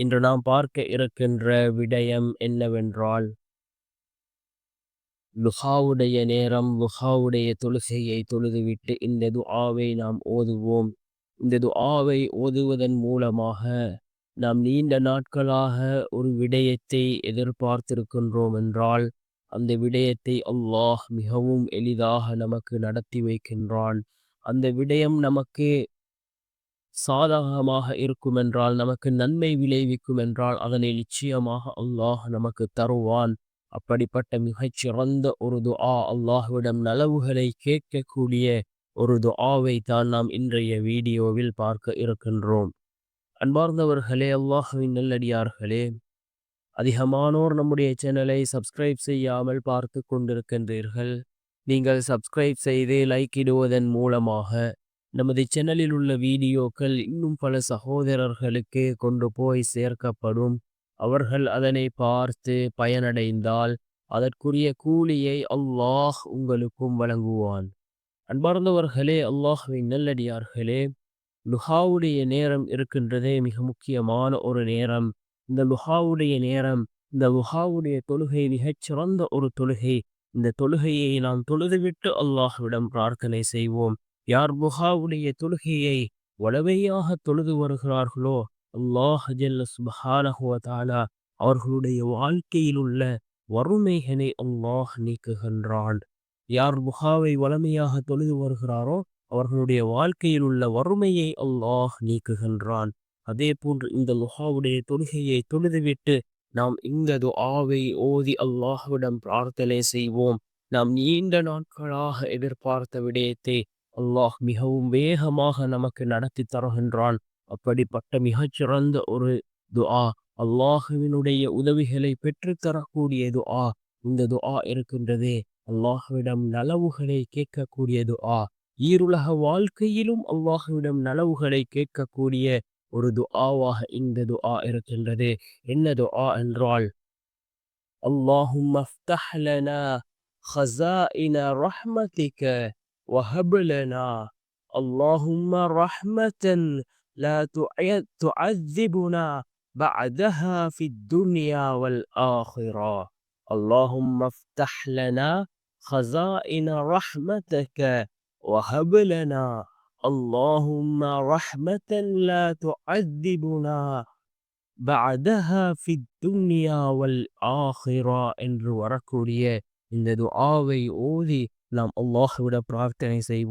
இன்று நாம் பார்க்க இருக்கின்ற விடயம் என்னவென்றால் லுஹாவுடைய நேரம் லுஹாவுடைய தொழுகையை தொழுதுவிட்டு இந்த துஆவை நாம் ஓதுவோம். இந்த துஆவை ஓதுவதன் மூலமாக நாம் நீண்ட நாட்களாக ஒரு விடயத்தை எதிர்பார்த்திருக்கின்றோம் என்றால் அந்த விடயத்தை அல்லாஹ் மிகவும் எளிதாக நமக்கு நடத்தி வைக்கின்றான். அந்த விடயம் நமக்கு சாதகமாக இருக்கும் என்றால் நமக்கு நன்மை விளைவிக்கும் என்றால் அதனை நிச்சயமாக அல்லாஹ் நமக்கு தருவான். அப்படிப்பட்ட மிகச்சிறந்த ஒரு துஆ அல்லாஹ்விடம் நலவுகளை கேட்கக்கூடிய ஒரு துஆவை தான் நாம் இன்றைய வீடியோவில் பார்க்க இருக்கின்றோம். அன்பார்ந்தவர்களே அல்லாஹுவின் நல்லடியார்களே அதிகமானோர் நம்முடைய சேனலை சப்ஸ்கிரைப் செய்யாமல் பார்த்து கொண்டிருக்கின்றீர்கள். நீங்கள் சப்ஸ்கிரைப் செய்து லைக் இடுவதன் மூலமாக நமது சேனலில் உள்ள வீடியோக்கள் இன்னும் பல சகோதரர்களுக்கு கொண்டு போய் சேர்க்கப்படும். அவர்கள் அதனை பார்த்து பயனடைந்தால் அதற்குரிய கூலியை அல்லாஹ் உங்களுக்கும் வழங்குவான். அன்பார்ந்தவர்களே அல்லாஹுவின் நல்லடியார்களே லுஹாவுடைய நேரம் இருக்கின்றதே மிக முக்கியமான ஒரு நேரம். இந்த லுஹாவுடைய நேரம் இந்த லுஹாவுடைய தொழுகை மிகச்சிறந்த ஒரு தொழுகை. இந்த தொழுகையை நாம் தொழுதுவிட்டு அல்லாஹ்விடம் பிரார்த்தனை செய்வோம். யார் புகாவுடைய தொழுகையை வளவையாக தொழுது வருகிறார்களோ அல்லாஹ் ஜல்ல சுபஹானஹுவதாலா அவர்களுடைய வாழ்க்கையில் உள்ள வறுமைகளை அல்லாஹ் நீக்குகின்றான். யார் புகாவை வளமையாக தொழுது வருகிறாரோ அவர்களுடைய வாழ்க்கையில் உள்ள வறுமையை அல்லாஹ் நீக்குகின்றான். அதே போன்று இந்த லுஹாவுடைய தொழுகையை தொழுதுவிட்டு நாம் இந்த துஆவை ஓதி அல்லாஹ்விடம் பிரார்த்தனை செய்வோம். நாம் நீண்ட நாட்களாக எதிர்பார்த்த விடயத்தை அல்லாஹ் மிகவும் வேகமாக நமக்கு நடத்தி தருகின்றான் அப்படிப்பட்ட மிகச்சிறந்த ஒரு துஆ அல்லாஹுவினுடைய உதவிகளை பெற்றுத்தரக்கூடிய துஆ இந்த துஆ இருக்கின்றதே அல்லாஹுவிடம் நலவுகளை கேட்கக்கூடிய துஆ ஈருலக வாழ்க்கையிலும் அல்லாஹுவிடம் நலவுகளை கேட்கக்கூடிய ஒரு துஆவாக இந்த துஆ இருக்கின்றது என்ன துஆ என்றால் அல்லாஹும் அஃப்தஹ் லனா خزائن رحمتك وهب لنا اللهم رحمة لا تعذبنا بعدها في الدنيا والآخرة اللهم افتح لنا خزائن رحمتك وهب لنا اللهم رحمة لا تعذبنا بعدها في الدنيا والآخرة என்று வரக்கூடிய இந்த துஆவை ஓதி நாம் அல்லாஹ்விட பிரார்த்தனை செய்வோம்